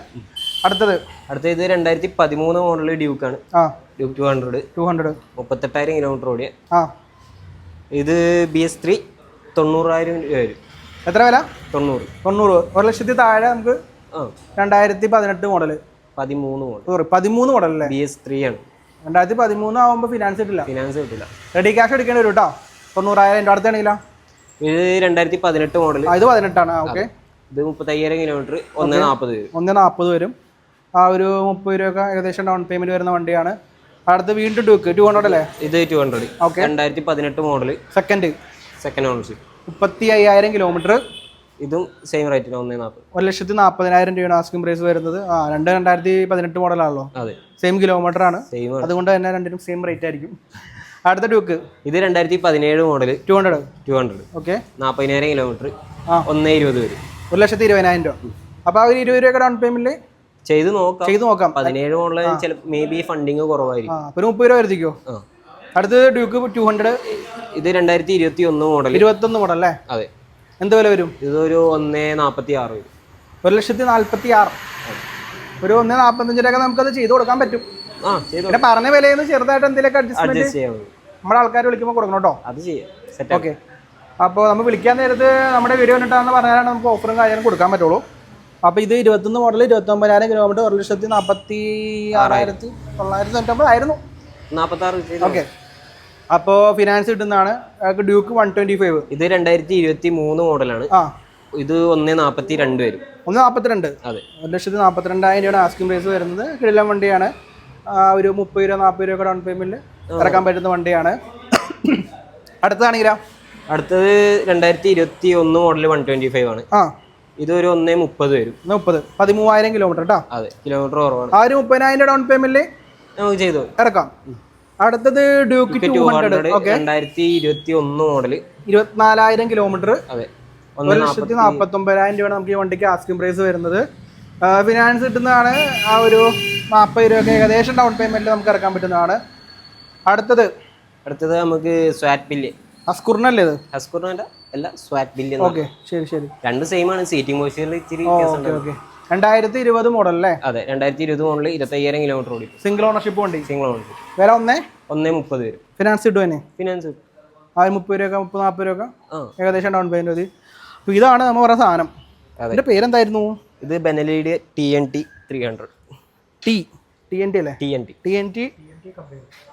അടുത്തത്? അടുത്ത ഇത് രണ്ടായിരത്തി പതിമൂന്ന് മോഡൽ ഡ്യൂക്കാണ് ആ. Duke two hundred two hundred മുപ്പത്തെട്ടായിരം kilometre ഓടിയ. ആ. ഇത് ബി എസ് ത്രീ തൊണ്ണൂറായിരം രൂപ വരും. എത്ര വില? തൊണ്ണൂറ്. തൊണ്ണൂറ്. ഒരു ലക്ഷത്തി താഴെ നമുക്ക് രണ്ടായിരത്തി പതിനെട്ട് മോഡൽ പതിമൂന്ന് മോഡൽ സോറി പതിമൂന്ന് മോഡൽ അല്ലേ? ബി എസ് ത്രീ ആണ്. രണ്ടായിരത്തി പതിമൂന്ന് ആകുമ്പോൾ ഫിനാൻസ് കിട്ടില്ല. ഫിനാൻസ് കിട്ടില്ല. റെഡി ക്യാഷ് എടുക്കേണ്ടി വരും കേട്ടോ തൊണ്ണൂറായിരം എന്റെ അടുത്താണെങ്കിലോ ഇത് രണ്ടായിരത്തി പതിനെട്ട് മോഡൽ ഇത് പതിനെട്ടാണ്. ഓക്കെ ഇത് മുപ്പത്തയ്യായിരം കിലോമീറ്റർ ഒന്ന് നാൽപ്പത് ഒന്ന് നാൽപ്പത് വരും. ആ ഒരു മുപ്പത് രൂപ ഏകദേശം ഡൗൺ പേയ്മെന്റ് വരുന്ന വണ്ടിയാണ്. അടുത്ത് വീണ്ടും ഡൂക്ക് ടു ഹൺഡ്രഡ് അല്ലേ? ഇത് ടു ഹൺഡ്രഡ് ഓക്കെ രണ്ടായിരത്തി പതിനെട്ട് മോഡൽ സെക്കൻഡ് സെക്കൻഡ് ഓണർഷിപ്പ് മുപ്പത്തി അയ്യായിരം കിലോമീറ്റർ ഇതും സെയിം റേറ്റിന് ഒന്ന് നാൽപ്പത് ഒരു ലക്ഷത്തി നാൽപ്പതിനായിരം രൂപയാണ് ആസ്കിംഗ് പ്രൈസ് വരുന്നത്. ആ രണ്ട് രണ്ടായിരത്തി പതിനെട്ട് മോഡലാണല്ലോ അതെ. സെയിം കിലോമീറ്റർ ആണ്. അതുകൊണ്ട് തന്നെ രണ്ടിനും സെയിം റേറ്റ് ആയിരിക്കും. അടുത്ത ഡ്യൂക്ക് ഇത് രണ്ടായിരത്തി പതിനേഴ് model two hundred two hundred okay നാൽപ്പതിനായിരം കിലോമീറ്റർ ആ. ഒന്നേ ഇരുപത് വരും. ഒരു ലക്ഷത്തി ഇരുപതിനായിരം രൂപ. അപ്പോൾ ആ ഒരു ഇരുപത് രൂപ ഡൗൺ പേയ്മെന്റ് ചെയ്ത് നോക്കാം. ചെയ്ത് നോക്കാം. പതിനേഴ് മോഡൽ ചില മേ ബി ഫണ്ടിങ് കുറവായിരിക്കും. ഒരു മുപ്പത് രൂപ വരുത്തിക്കോ? അടുത്തത് ഡ്യൂക്ക് ടു ഹൺഡ്രഡ് ഇത് രണ്ടായിരത്തി ഇരുപത്തി ഒന്ന് മോഡൽ ഇരുപത്തൊന്ന് മോഡൽ അല്ലേ? അതെ. എന്ത് വില വരും? ഇതൊരു ഒന്നേ നാൽപ്പത്തി ആറ് വരും. ഒരു ലക്ഷത്തി നാൽപ്പത്തി ആറ് ഒരു ഒന്ന് നാൽപ്പത്തഞ്ചിനൊക്കെ നമുക്കത് ചെയ്ത് കൊടുക്കാൻ പറ്റും. പിന്നെ പറഞ്ഞ വിലയിൽ ചെറുതായിട്ട് എന്തെങ്കിലും അഡ്ജസ്റ്റ് നമ്മുടെ ആൾക്കാർ വിളിക്കുമ്പോൾ കൊടുക്കണം കേട്ടോ അത് ചെയ്യാം. സെറ്റ് ഓക്കെ അപ്പോൾ നമ്മൾ വിളിക്കാൻ നേരത്ത് നമ്മുടെ വീഡിയോ കണ്ടിട്ടാണെന്ന് പറഞ്ഞാലാണ് നമുക്ക് ഓഫറും കാര്യങ്ങളും കൊടുക്കാൻ പറ്റുള്ളൂ. അപ്പോൾ ഇത് ഇരുപത്തൊന്ന് മോഡൽ ഇരുപത്തൊമ്പതിനായിരം കിലോമീറ്റർ ഒരു ലക്ഷത്തി നാൽപ്പത്തി ആറായിരത്തി തൊള്ളായിരത്തി തൊണ്ണൂറ്റൊമ്പത് ആയിരുന്നു. ഓക്കെ അപ്പോൾ ഫിനാൻസ് കിട്ടുന്നതാണ് ഡ്യൂക്ക് വൺ ട്വന്റി ഫൈവ് ഇത് രണ്ടായിരത്തി ഇരുപത്തി മൂന്ന് മോഡലാണ് ആ. ഇത് ഒന്നേ നാൽപ്പത്തി രണ്ട് വരും. ഒന്ന് നാൽപ്പത്തിരണ്ട് അതെ. ഒരു ലക്ഷത്തി നാൽപ്പത്തിരണ്ടായിരം രൂപയുടെ ആസ്കിംഗ് പ്രൈസ് വരുന്നത് കിഴിലം വണ്ടിയാണ്. ഒരു മുപ്പത് രൂപ നാൽപ്പത് രൂപ ഡൗൺ പേയ്മെന്റിൽ ഇറക്കാൻ പറ്റുന്ന വണ്ടിയാണ്. അടുത്തതാണെങ്കിലോ അടുത്തത് രണ്ടായിരത്തി ഇരുപത്തി ഒന്ന് മോഡൽ വൺ ട്വന്റി ഫൈവ് ആണ്. ആ. ഇതൊരു ഒന്നേ മുപ്പത് വരും. മുപ്പത്. പതിമൂവായിരം കിലോമീറ്റർ കേട്ടോ അതെ കിലോമീറ്റർ കുറവാണ്. ആ ഒരു മുപ്പതിനായിരം ഡൗൺ പേയ്മെന്റിൽ നമുക്ക് ചെയ്തു. ഇറക്കാം. അടുത്തത് ഡ്യൂക്ക് ടു ഹൺഡ്രഡ് രണ്ടായിരത്തി ഇരുപത്തി ഒന്ന് മോഡൽ ഇരുപത്തിനാലായിരം കിലോമീറ്റർ അതെ. ഒരു ഒന്ന് ലക്ഷത്തി നാൽപ്പത്തൊമ്പതിനായിരം രൂപയാണ് നമുക്ക് ഈ വണ്ടിക്ക് ആസ്കിംഗ് പ്രൈസ് വരുന്നത്. ഫിനാൻസ് കിട്ടുന്നതാണ് ആ ഒരു നാൽപ്പത് രൂപയൊക്കെ ഏകദേശം ഡൗൺ പേയ്മെന്റിൽ നമുക്ക് ഇറക്കാൻ പറ്റുന്നതാണ്. അടുത്തത്. അടുത്തത് നമുക്ക് സ്വാറ്റ് ബില്ല് അസ്കുറിനല്ലേ ഇത്? ഹസ്കുറിനല്ല അല്ല സ്വാറ്റ് ബില്ല് ഓക്കെ ശരി ശരി. രണ്ട് സെയിം ആണ് സീറ്റിംഗ് മോയ്സ്ചറിൽ ഇച്ചിരി ഓക്കെ. ഓക്കെ. രണ്ടായിരത്തി ഇരുപത് മോഡൽ അല്ലേ? അതെ രണ്ടായിരത്തി ഇരുപത് മോഡൽ ഇരുപത്തയ്യായിരം കിലോമീറ്റർ ഓടി സിംഗിൾ ഓണർഷിപ്പ് വണ്ടി? സിംഗിൾ ഓണർഷിപ്പ് വില ഒന്നേ? ഒന്നേ മുപ്പത് വരും. ഫിനാൻസ് കിട്ടും തന്നെ ഫിനാൻസ് ആ മുപ്പത് രൂപ മുപ്പത് നാൽപ്പത് രൂപ ഏകദേശം ഡൗൺ പേയ്മെന്റ് മതി. അപ്പോൾ ഇതാണ് നമ്മൾ പറഞ്ഞ സാധനം. അതെ. എന്റെ പേരെന്തായിരുന്നു? ഇത് ബെനലിയുടെ T N T three hundred T T N T അല്ലേ? T N T T N T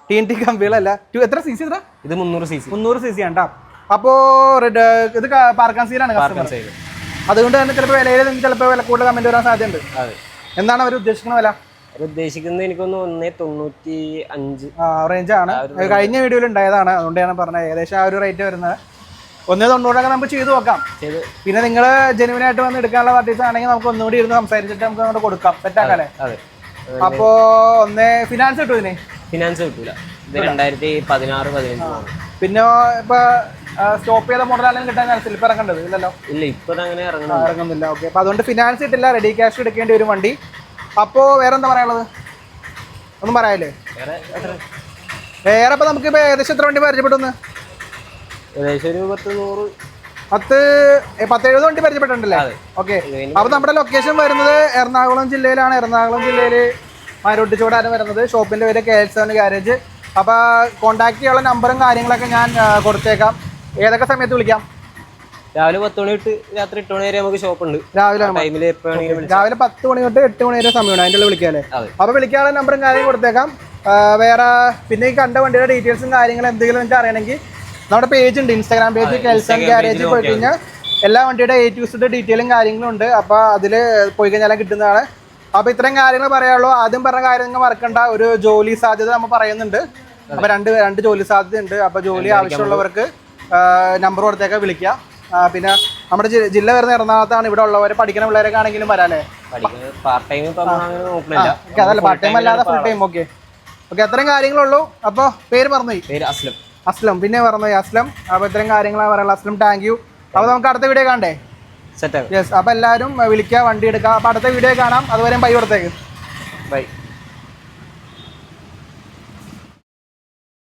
T N T കമ്പികളല്ല. എത്ര സി സി എത്ര? ഇത് മുന്നൂറ് സി സി മുന്നൂറ് സി സി അപ്പോ റെഡ് ഇത് പാർക്കാൻ സീലാണ് കസ്റ്റമർ അതുകൊണ്ട് തന്നെ ചിലപ്പോൾ വിലയിൽ നിന്ന് ചിലപ്പോൾ വില കൂടുതൽ കമന്റ് വരാൻ സാധ്യതയുണ്ട്. എന്താണ് അവർ ഉദ്ദേശിക്കുന്ന വില? ഉദ്ദേശിക്കുന്നത് എനിക്കൊന്ന് ഒന്നേ തൊണ്ണൂറ്റി അഞ്ച് ആണ്. കഴിഞ്ഞ വീഡിയോയിൽ ഉണ്ടായതാണ്. അതുകൊണ്ട് ഞാൻ പറഞ്ഞത് ഏകദേശം ആ ഒരു റേറ്റ് വരുന്നത്. ഒന്നേ തൊണ്ണൂറൊക്കെ നമുക്ക് ചെയ്തു നോക്കാം. പിന്നെ നിങ്ങൾ ജെനുവിനായിട്ട് വന്ന് എടുക്കാനുള്ള പാർട്ടീസ് ആണെങ്കിൽ നമുക്ക് ഒന്നുകൂടി ഇരുന്ന് സംസാരിച്ചിട്ട് നമുക്ക് അങ്ങോട്ട് കൊടുക്കാം. സെറ്റാക്കാല്ലേ? അതെ അപ്പോൾ ഒന്ന് ഫിനാൻസ് കിട്ടും ഇതിന്? ഫിനാൻസ് കിട്ടൂല. ഇത് രണ്ടായിരത്തി പതിനാറ് പതിനഞ്ച്. പിന്നെ ഇപ്പൊ സ്റ്റോപ്പ് ചെയ്ത മോഡലാണെങ്കിൽ കിട്ടാൻ ചാൻസ് ഇപ്പൊ ഇറങ്ങേണ്ടത് ഇല്ലല്ലോ? ഇല്ല ഇപ്പൊ അങ്ങനെ ഇറങ്ങണം ഇറങ്ങുന്നില്ല. ഓക്കെ അപ്പൊ അതുകൊണ്ട് ഫിനാൻസ് കിട്ടില്ല. റെഡി ക്യാഷ് എടുക്കേണ്ടി വരും വണ്ടി. അപ്പോ വേറെ എന്താ പറയാനുള്ളത്? ഒന്നും പറയാല്ലേ? വേറെ ഇപ്പൊ നമുക്ക് ഏകദേശം എത്ര വണ്ടി പരിചയപ്പെട്ടു ഏകദേശം ഒരു പത്ത് നൂറ്. പത്ത് ഏ, പത്ത് എഴുപത് വണ്ടി പരിചയപ്പെട്ടിട്ടുണ്ടല്ലേ. ഓക്കെ. അപ്പൊ നമ്മുടെ ലൊക്കേഷൻ വരുന്നത് എറണാകുളം ജില്ലയിലാണ്. എറണാകുളം ജില്ലയിൽ മാരോട്ടിച്ചോടാണ് വരുന്നത്. ഷോപ്പിന്റെ പേര് കെ എൽ ഗാരേജ് അപ്പൊ കോൺടാക്ട് ചെയ്യാനുള്ള നമ്പറും കാര്യങ്ങളൊക്കെ ഞാൻ കൊടുത്തേക്കാം. ഏതൊക്കെ സമയത്ത് വിളിക്കാം? രാവിലെ പത്ത് മണി തൊട്ട് രാത്രി എട്ട് മണി വരെ നമുക്ക് ഷോപ്പ് ഉണ്ട് രാവിലെ ടൈമിൽ രാവിലെ പത്ത് മണി തൊട്ട് എട്ട് മണി വരെ സമയമാണ് അതിന്റെ ഉള്ളിൽ വിളിക്കാല്ലേ അപ്പൊ വിളിക്കാനുള്ള നമ്പറും കാര്യങ്ങളും കൊടുത്തേക്കാം. വേറെ പിന്നെ ഈ കണ്ട വണ്ടിയുടെ ഡീറ്റെയിൽസും കാര്യങ്ങളും എന്തെങ്കിലും നിങ്ങൾക്ക് അറിയണമെങ്കിൽ നമ്മുടെ പേജ് ഉണ്ട് ഇൻസ്റ്റാഗ്രാം പേജ് കെൽസൺ ഗ്യാരേജിൽ പോയി കഴിഞ്ഞാൽ എല്ലാ വണ്ടിയുടെ എ ടു സിയുടെ ഡീറ്റെയിലും കാര്യങ്ങളും ഉണ്ട്. അപ്പോൾ അതിൽ പോയി കഴിഞ്ഞാൽ കിട്ടുന്നതാണ്. അപ്പോൾ ഇത്രയും കാര്യങ്ങൾ പറയാനുള്ളൂ. ആദ്യം പറഞ്ഞ കാര്യങ്ങൾ മറക്കണ്ട. ഒരു ജോലി സാധ്യത നമ്മൾ പറയുന്നുണ്ട്. അപ്പോൾ രണ്ട് രണ്ട് ജോലി സാധ്യത ഉണ്ട്. അപ്പോൾ ജോലി ആവശ്യമുള്ളവർക്ക് നമ്പർ കൊടുത്തേക്ക് വിളിക്കാം. പിന്നെ നമ്മുടെ ജില്ല വരുന്ന എറണാകുളത്താണ്. ഇവിടെ ഉള്ളവർ പഠിക്കുന്ന പിള്ളേരൊക്കെ ആണെങ്കിലും വരാല്ലേ? അതല്ല പാർട്ട് ടൈം അല്ലാതെ ഫുൾ ടൈം ഓക്കെ. ഓക്കെ അത്രയും കാര്യങ്ങളുള്ളൂ. അപ്പോൾ പേര് പറഞ്ഞു പേര് അസ്ലം. അസ്ലം പിന്നെ പറഞ്ഞു അസ്ലം? അപ്പോൾ ഇത്രയും കാര്യങ്ങളാണ് പറയുള്ളത് അസ്ലം താങ്ക് യു അപ്പോൾ നമുക്ക് അടുത്ത വീഡിയോ കാണണ്ടേ? സെറ്റ് യെസ് അപ്പോൾ എല്ലാവരും വിളിക്കുക വണ്ടി എടുക്കുക അപ്പോൾ അടുത്ത വീഡിയോ കാണാം. അതുവരെയും പൈ കൊടുത്തേക്ക്. ബൈ